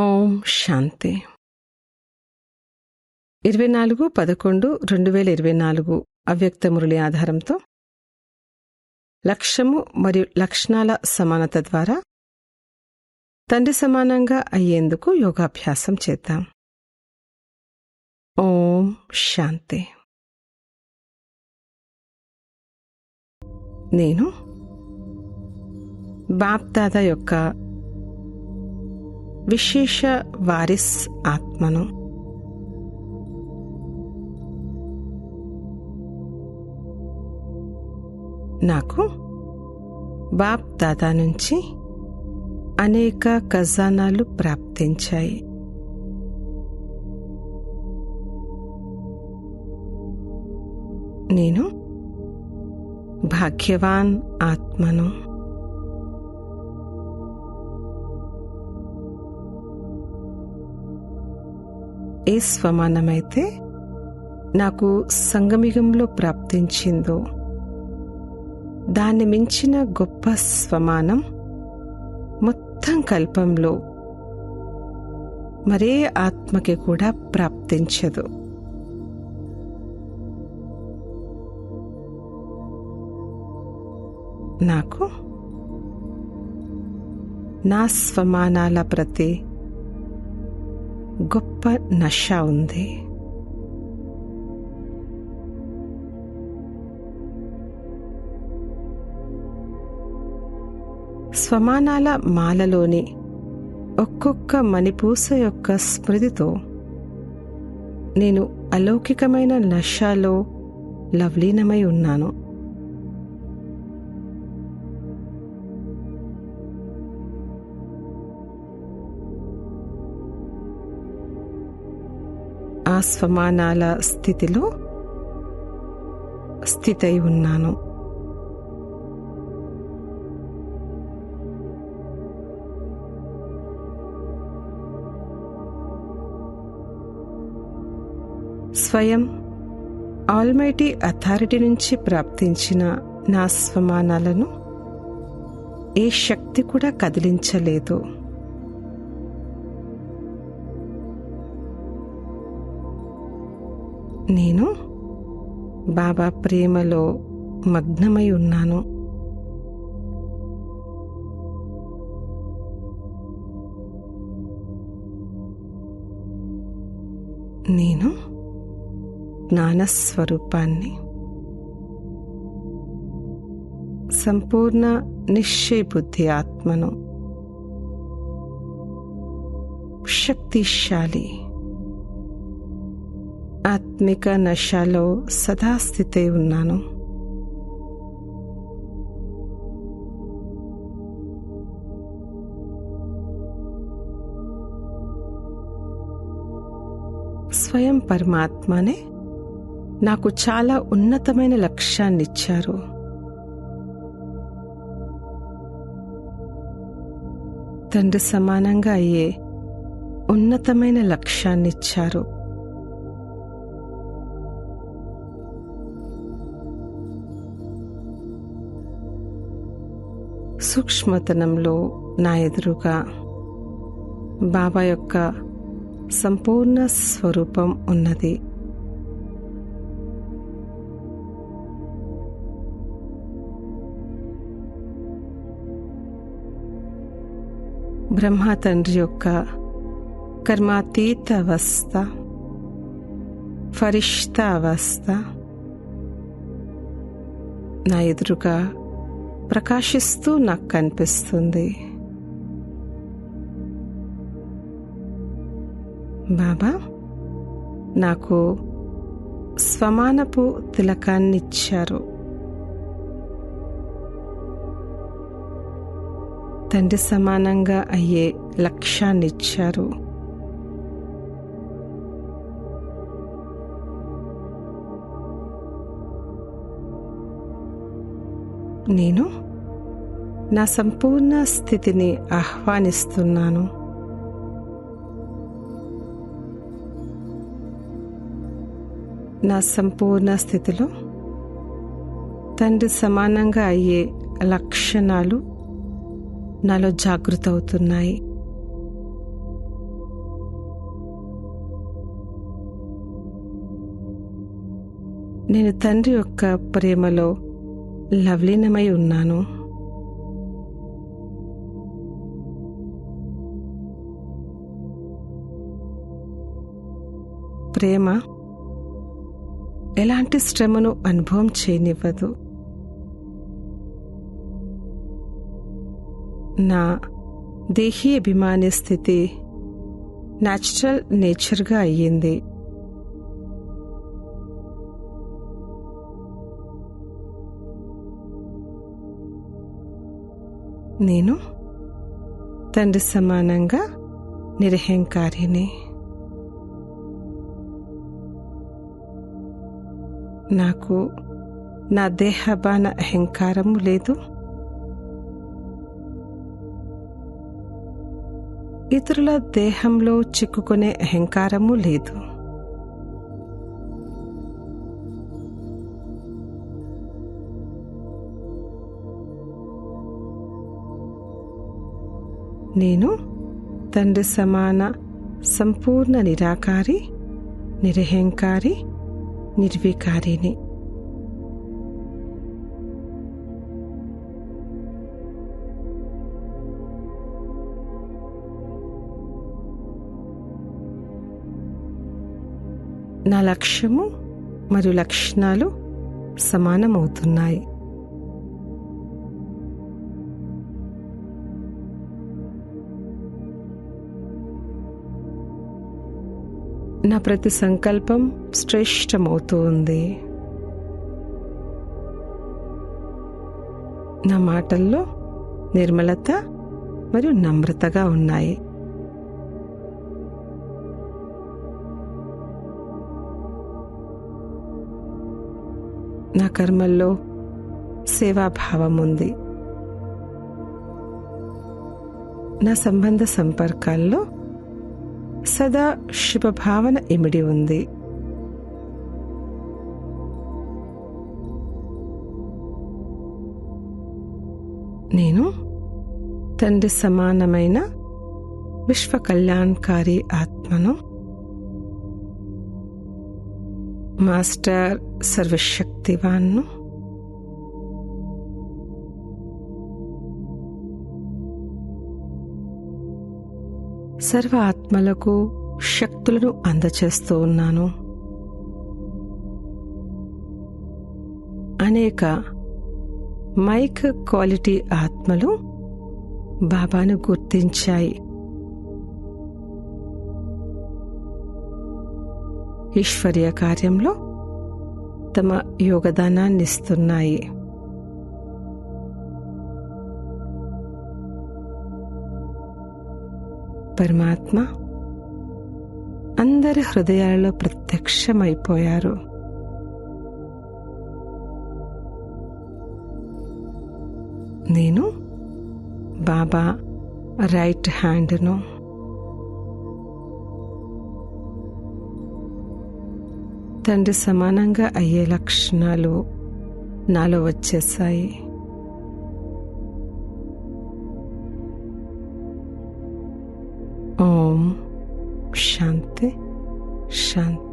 ఓం శాంతి. ఇరవై నాలుగు పదకొండు రెండు వేల ఇరవై నాలుగు అవ్యక్త మురళి ఆధారంతో లక్ష్యము మరియు లక్షణాల సమానత ద్వారా తండ్రి సమానంగా అయ్యేందుకు యోగాభ్యాసం చేద్దాం. ఓం శాంతి. నేను బాప్దాదా యొక్క విశేష వారిస్ ఆత్మను. నాకు బాప్ దాదా నుంచి అనేక ఖజానాలు ప్రాప్తించాయి. నేను భాగ్యవాన్ ఆత్మను. ఏ సమానమైతే నాకు సంగమిగంలో ప్రాప్తించిందో. దాన్ని మించిన గొప్ప స్వమానం మొత్తం కల్పంలో మరే ఆత్మకి కూడా ప్రాప్తించదు. నాకు నా స్వమానాల ప్రతి గొప్ప నష ఉంది. స్వమానాల మాలలోని ఒక్కొక్క మణిపూస యొక్క స్మృతితో నేను అలౌకికమైన నషాలో లవ్లీనమై ఉన్నాను. స్వమానాల స్థితిలో స్థితై ఉన్నాను స్వయం ఆల్మైటీ అథారిటీ నుంచి ప్రాప్తించిన నా స్వమానాలను ఏ శక్తి కూడా కదిలించలేదు నేను బాబా ప్రేమలో మగ్నమై ఉన్నాను. నేను జ్ఞానస్వరూపాన్ని సంపూర్ణ నిశ్చయబుద్ధి ఆత్మను శక్తిశాలి ఆత్మిక నశాలో సదాస్థితి ఉన్నాను. స్వయం పరమాత్మనే నాకు చాలా ఉన్నతమైన లక్ష్యాన్నిచ్చారు. తండ్రి సమానంగా అయ్యే ఉన్నతమైన లక్ష్యాన్నిచ్చారు. సూక్ష్మతనంలో నా ఎదురుగా బాబా యొక్క సంపూర్ణ స్వరూపం ఉన్నది. బ్రహ్మ తండ్రి యొక్క కర్మాతీత అవస్థ ఫరిష్ట అవస్థ నా ఎదురుగా ప్రకాశిస్తూ నాకు కనిపిస్తుంది. బాబా నాకు స్వమానపు తిలకాన్నిచ్చారు. తండ్రి సమానంగా అయ్యే లక్ష్యాన్నిచ్చారు. నేను నా సంపూర్ణ స్థితిని ఆహ్వానిస్తున్నాను. నా సంపూర్ణ స్థితిలో తండ్రి సమానంగా అయ్యే లక్షణాలు నాలో జాగృతవుతున్నాయి. నేను తండ్రి యొక్క ప్రేమలో లవ్లీనమై ఉన్నాను. ప్రేమ ఎలాంటి శ్రమను అనుభవం చేయనివ్వదు. నా దేహీ అభిమాని స్థితి న్యాచురల్ నేచర్గా అయ్యింది. నేను తండ్రి సమానంగా నిరహంకారిని నాకు నా దేహబాన అహంకారము లేదు. ఇతరుల దేహంలో చిక్కుకునే అహంకారము లేదు. నేను తండ్రి సమాన సంపూర్ణ నిరాకారి నిరహంకారి నిర్వికారిని. నా లక్ష్యము మరియు లక్షణాలు సమానమవుతున్నాయి. నా ప్రతి సంకల్పం శ్రేష్టమవుతూ ఉంది నా మాటల్లో నిర్మలత మరియు నమ్రతగా ఉన్నాయి. నా కర్మల్లో సేవాభావం ఉంది. నా సంబంధ సంపర్కాల్లో సదా శుభభావన ఇమిడి ఉంది. నేను తండ్రి సమానమైన విశ్వ కళ్యాణకారి ఆత్మను మాస్టర్ సర్వశక్తివాన్ను సర్వ ఆత్మలకు శక్తులను అందచేస్తూ ఉన్నాను. అనేక మైక్ క్వాలిటీ ఆత్మలు బాబాను గుర్తించాయి. ఈశ్వర్య కార్యంలో తమ యోగదానాన్నిస్తున్నాయి. పరమాత్మ అందరి హృదయాలలో ప్రత్యక్షమైపోయారు నేను బాబా రైట్ హ్యాండ్ను తండ్రి సమానంగా అయ్యే లక్షణాలు నాలో వచ్చేసాయి ఓం శాంతి శాంతి శాంతి